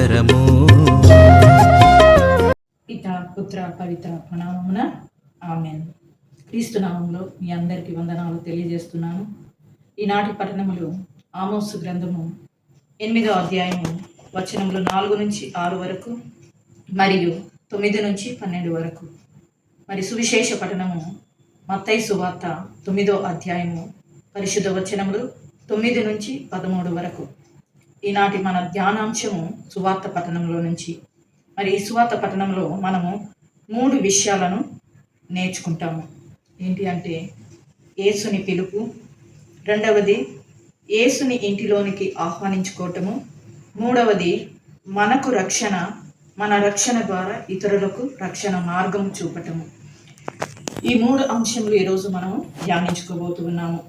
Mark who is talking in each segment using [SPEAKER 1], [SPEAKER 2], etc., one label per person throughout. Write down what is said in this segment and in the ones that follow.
[SPEAKER 1] ఆశ్చర్యకరము
[SPEAKER 2] పిత పుత్ర పవిత్ర నామమున ఆమెన్. క్రీస్తు నామంలో మీ అందరికీ వందనాలు తెలియజేస్తున్నాను. ఈనాటి పట్టణములు ఆమోసు గ్రంథము ఎనిమిదో అధ్యాయము వచనములు నాలుగు నుంచి ఆరు వరకు మరియు తొమ్మిది నుంచి పన్నెండు వరకు. మరి సువిశేష పట్టణము మత్తయి సువార్త తొమ్మిదో అధ్యాయము పరిశుద్ధ వచనములు తొమ్మిది నుంచి పదమూడు వరకు. ఈనాటి మన ధ్యానాంశము సువార్త పఠనంలో నుంచి. మరి ఈ సువార్త పఠనంలో మనము మూడు విషయాలను నేర్చుకుంటాము. ఏంటి అంటే యేసుని పిలుపు రెండవది యేసుని ఇంటిలోనికి ఆహ్వానించుకోవటము మూడవది మనకు రక్షణ మన రక్షణ ద్వారా ఇతరులకు రక్షణ మార్గం చూపటము. ఈ మూడు అంశములు ఈరోజు మనం ధ్యానించుకోబోతున్నాము.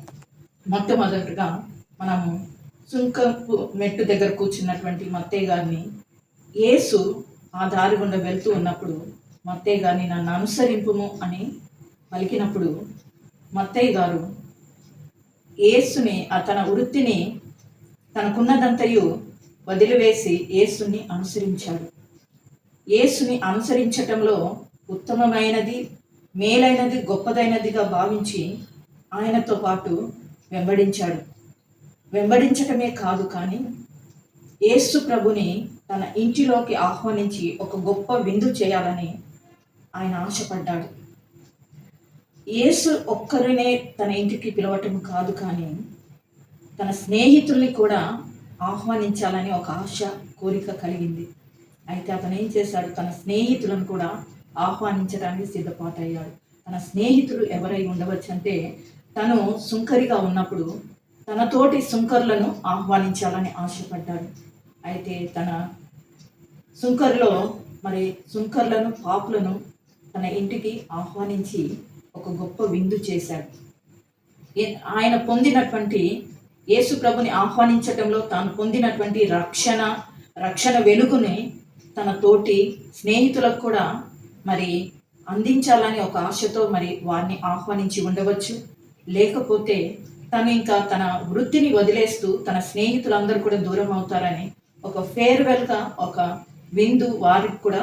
[SPEAKER 2] మొట్టమొదటిగా మనము సుంకపు మెట్టు దగ్గర కూర్చున్నటువంటి మత్తయ్య గారిని యేసు ఆ దారి గుండా వెళ్తూ ఉన్నప్పుడు మత్తయ్య గారిని నన్ను అనుసరింపుము అని పలికినప్పుడు మత్తయ్య గారు యేసుని ఆ తన వృత్తిని తనకున్నదంతయు వదిలివేసి యేసుని అనుసరించాడు. యేసుని అనుసరించటంలో ఉత్తమమైనది మేలైనది గొప్పదైనదిగా భావించి ఆయనతో పాటు వెంబడించాడు. వెంబడించటమే కాదు కానీ యేసు ప్రభుని తన ఇంటిలోకి ఆహ్వానించి ఒక గొప్ప విందు చేయాలని ఆయన ఆశపడ్డాడు. యేసు ఒక్కరినే తన ఇంటికి పిలవటం కాదు కానీ తన స్నేహితుల్ని కూడా ఆహ్వానించాలని ఒక ఆశ కోరిక కలిగింది. అయితే అతను ఏం చేశాడు? తన స్నేహితులను కూడా ఆహ్వానించడానికి సిద్ధపాటయ్యాడు. తన స్నేహితులు ఎవరై ఉండవచ్చు అంటే తను సుంకరిగా ఉన్నప్పుడు తన తోటి సుంకర్లను ఆహ్వానించాలని ఆశపడ్డాడు. అయితే తన సుంకర్లో మరి సుంకర్లను పాపులను తన ఇంటికి ఆహ్వానించి ఒక గొప్ప విందు చేశాడు. ఆయన పొందినటువంటి యేసు ప్రభుని ఆహ్వానించటంలో తాను పొందినటువంటి రక్షణ రక్షణ వెలుగుని తన తోటి స్నేహితులకు కూడా మరి అందించాలని ఒక ఆశతో మరి వారిని ఆహ్వానించి ఉండవచ్చు. లేకపోతే తను ఇంకా తన వృత్తిని వదిలేస్తూ తన స్నేహితులందరూ కూడా దూరం అవుతారని ఒక ఫేర్వెల్గా ఒక విందు వారికి కూడా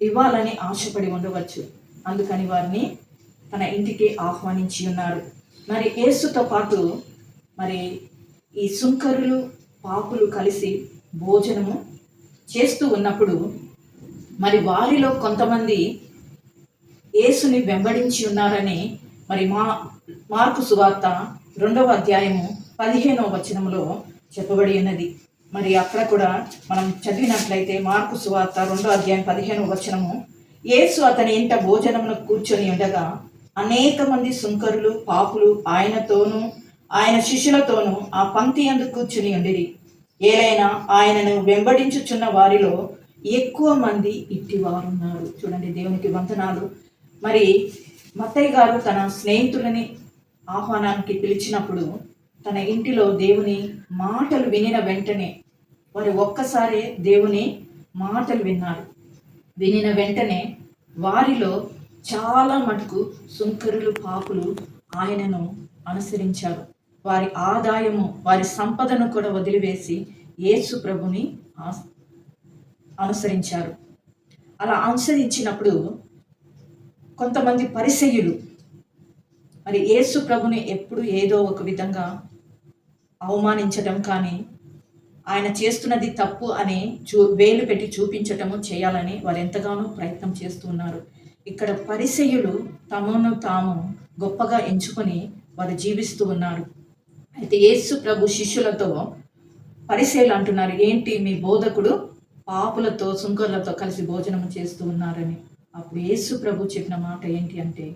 [SPEAKER 2] ఇవ్వాలని ఆశపడి ఉండవచ్చు. అందుకని వారిని తన ఇంటికి ఆహ్వానించి ఉన్నారు. మరి యేసుతో పాటు మరి ఈ సుంకరులు పాపులు కలిసి భోజనము చేస్తూ ఉన్నప్పుడు మరి వారిలో కొంతమంది యేసుని వెంబడించి ఉన్నారని మరి మా మార్కు సువార్త రెండవ అధ్యాయము పదిహేనవ వచనంలో చెప్పబడి ఉన్నది. మరి అక్కడ కూడా మనం చదివినట్లయితే మార్కు సువార్త రెండో అధ్యాయం పదిహేనవ వచనము యేసు అతని ఇంట భోజనమును కూర్చొని ఉండగా అనేక మంది సుంకరులు పాపులు ఆయనతోనూ ఆయన శిష్యులతోనూ ఆ పంక్తి అందు కూర్చుని ఉండిరి. ఏలైనా ఆయనను వెంబడించుచున్న వారిలో ఎక్కువ మంది ఇట్టివారున్నారు. చూడండి దేవునికి వందనాలు. మరి మత్తయ్య గారు తన స్నేహితులని ఆహ్వానానికి పిలిచినప్పుడు తన ఇంటిలో దేవుని మాటలు వినిన వెంటనే వారు ఒక్కసారే దేవుని మాటలు విన్నారు. వినిన వెంటనే వారిలో చాలా మటుకు సుంకరులు పాపులు ఆయనను అనుసరించారు. వారి ఆదాయము వారి సంపదను కూడా వదిలివేసి యేసు ప్రభుని అనుసరించారు. అలా అనుసరించినప్పుడు కొంతమంది పరిసయ్యులు మరి యేసు ప్రభుని ఎప్పుడు ఏదో ఒక విధంగా అవమానించటం కానీ ఆయన చేస్తున్నది తప్పు అని చూ వేలు పెట్టి చూపించటము చేయాలని వారు ఎంతగానో ప్రయత్నం చేస్తున్నారు ఇక్కడ పరిసయులు తమను తాము గొప్పగా ఎంచుకొని వారు జీవిస్తూ ఉన్నారు. అయితే యేసు ప్రభు శిష్యులతో పరిసయ్యులు అంటున్నారు ఏంటి మీ బోధకుడు పాపులతో సుంకర్లతో కలిసి భోజనం చేస్తూ ఉన్నారని? అప్పుడు యేసు ప్రభు చెప్పిన మాట ఏంటి అంటే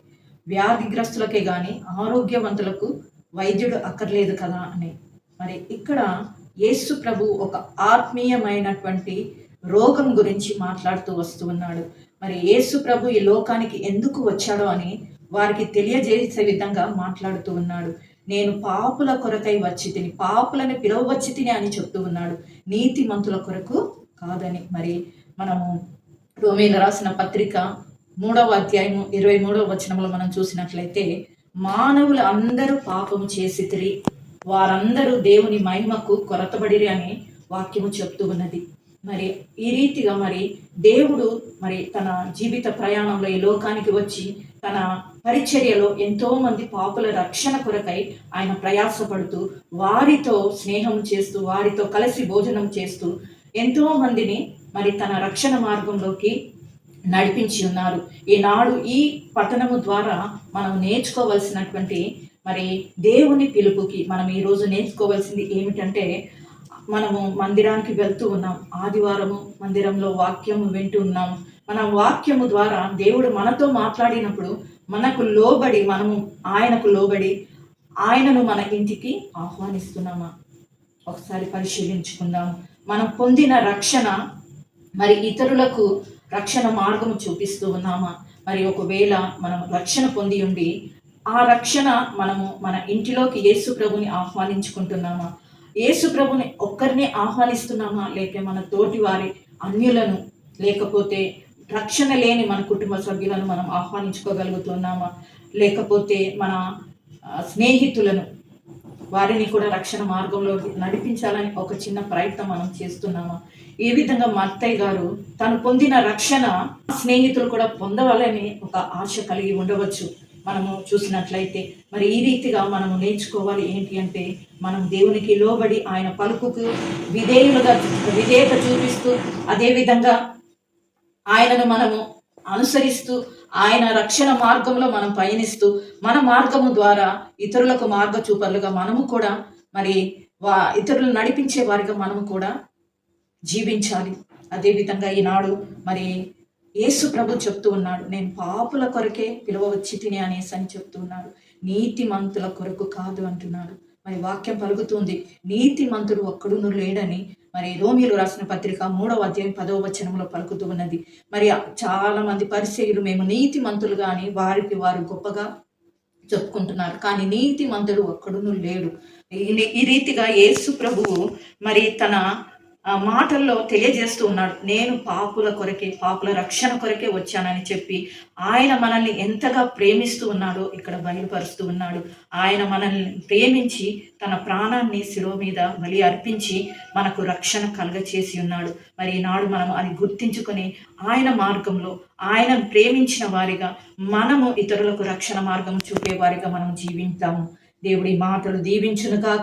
[SPEAKER 2] వ్యాధిగ్రస్తులకే కానీ ఆరోగ్యవంతులకు వైద్యుడు అక్కర్లేదు కదా అని. మరి ఇక్కడ యేసు ప్రభు ఒక ఆత్మీయమైనటువంటి రోగం గురించి మాట్లాడుతూ వస్తూ ఉన్నాడు. మరి యేసు ప్రభు ఈ లోకానికి ఎందుకు వచ్చాడో అని వారికి తెలియజేసే విధంగా మాట్లాడుతూ ఉన్నాడు. నేను పాపుల కొరకై వచ్చి తిని పాపులని పిలవచ్చి తిని అని చెప్తూ ఉన్నాడు. నీతిమంతుల కొరకు కాదని. మరి మనము రోమీలు రాసిన పత్రిక మూడవ అధ్యాయము ఇరవై మూడవ వచనంలో మనం చూసినట్లయితే మానవులు అందరూ పాపము చేసి వారందరూ దేవుని మహిమకు కొరతబడిరి అని వాక్యము చెప్తూ ఉన్నది. మరి ఈ రీతిగా మరి దేవుడు మరి తన జీవిత ప్రయాణంలో ఈ లోకానికి వచ్చి తన పరిచర్యలో ఎంతో మంది పాపుల రక్షణ కొరకై ఆయన ప్రయాసపడుతూ వారితో స్నేహం చేస్తూ వారితో కలిసి భోజనం చేస్తూ ఎంతో మందిని మరి తన రక్షణ మార్గంలోకి నడిపించి ఉన్నారు. ఈనాడు ఈ పట్టణము ద్వారా మనం నేర్చుకోవలసినటువంటి మరి దేవుని పిలుపుకి మనం ఈరోజు నేర్చుకోవాల్సింది ఏమిటంటే మనము మందిరానికి వెళ్తూ ఉన్నాం. ఆదివారము మందిరంలో వాక్యము వింటూ ఉన్నాం. మన వాక్యము ద్వారా దేవుడు మనతో మాట్లాడినప్పుడు మనకు లోబడి మనము ఆయనకు లోబడి ఆయనను మన ఇంటికి ఆహ్వానిస్తున్నామా? ఒకసారి పరిశీలించుకుందాం. మనం పొందిన రక్షణ మరి ఇతరులకు రక్షణ మార్గం చూపిస్తూ ఉన్నామా? మరి ఒకవేళ మనం రక్షణ పొంది ఉండి ఆ రక్షణ మనము మన ఇంటిలోకి యేసు ప్రభుని ఆహ్వానించుకుంటున్నామా? యేసు ప్రభుని ఒక్కరినే ఆహ్వానిస్తున్నామా? లేక మన తోటి వారి అన్యులను లేకపోతే రక్షణ లేని మన కుటుంబ సభ్యులను మనం ఆహ్వానించుకోగలుగుతున్నామా? లేకపోతే మన స్నేహితులను వారిని కూడా రక్షణ మార్గంలో నడిపించాలని ఒక చిన్న ప్రయత్నం మనం చేస్తున్నామా? ఈ విధంగా మా అత్తయ్య గారు తను పొందిన రక్షణ స్నేహితులు కూడా పొందవాలని ఒక ఆశ కలిగి ఉండవచ్చు. మనము చూసినట్లయితే మరి ఈ రీతిగా మనము నేర్చుకోవాలి ఏంటి అంటే మనం దేవునికి లోబడి ఆయన పలుకుకు విధేయులుగా విధేయత చూపిస్తూ అదేవిధంగా ఆయనను మనము అనుసరిస్తూ ఆయన రక్షణ మార్గంలో మనం పయనిస్తూ మన మార్గము ద్వారా ఇతరులకు మార్గ చూపర్లుగా మనము కూడా మరి వా ఇతరులు నడిపించే వారిగా మనము కూడా జీవించాలి. అదేవిధంగా ఈనాడు మరి యేసు ప్రభు చెప్తూ ఉన్నాడు నేను పాపుల కొరకే పిలువవచ్చి తిని అనేసి అని చెప్తూ ఉన్నాడు. నీతి మంతుల కొరకు కాదు అంటున్నాడు. మరి వాక్యం పలుకుతుంది నీతిమంతుడు ఒక్కడును లేడని మరి రోమిలు రాసిన పత్రిక మూడవ అధ్యాయం పదవ వచనంలో పలుకుతూ ఉన్నది. మరి చాలా మంది పరిచయులు మేము నీతిమంతులు కానీ వారికి వారు గొప్పగా చెప్పుకుంటున్నారు. కానీ నీతి మంతుడు ఒక్కడును లేడు. ఈ- రీతిగా యేసు ప్రభువు మరి తన మాటల్లో తెలియజేస్తూ ఉన్నాడు నేను పాపుల కొరకే పాపుల రక్షణ కొరకే వచ్చానని చెప్పి ఆయన మనల్ని ఎంతగా ప్రేమిస్తూ ఉన్నాడో ఇక్కడ బయలుపరుస్తూ ఉన్నాడు. ఆయన మనల్ని ప్రేమించి తన ప్రాణాన్ని శిలువ మీద బలి అర్పించి మనకు రక్షణ కలగచేసి ఉన్నాడు. మరి ఈనాడు మనం అది గుర్తించుకొని ఆయన మార్గంలో ఆయన ప్రేమించిన వారిగా మనము ఇతరులకు రక్షణ మార్గం చూపే వారిగా మనం జీవించాము. దేవుడి మాటలు దీవించునుగా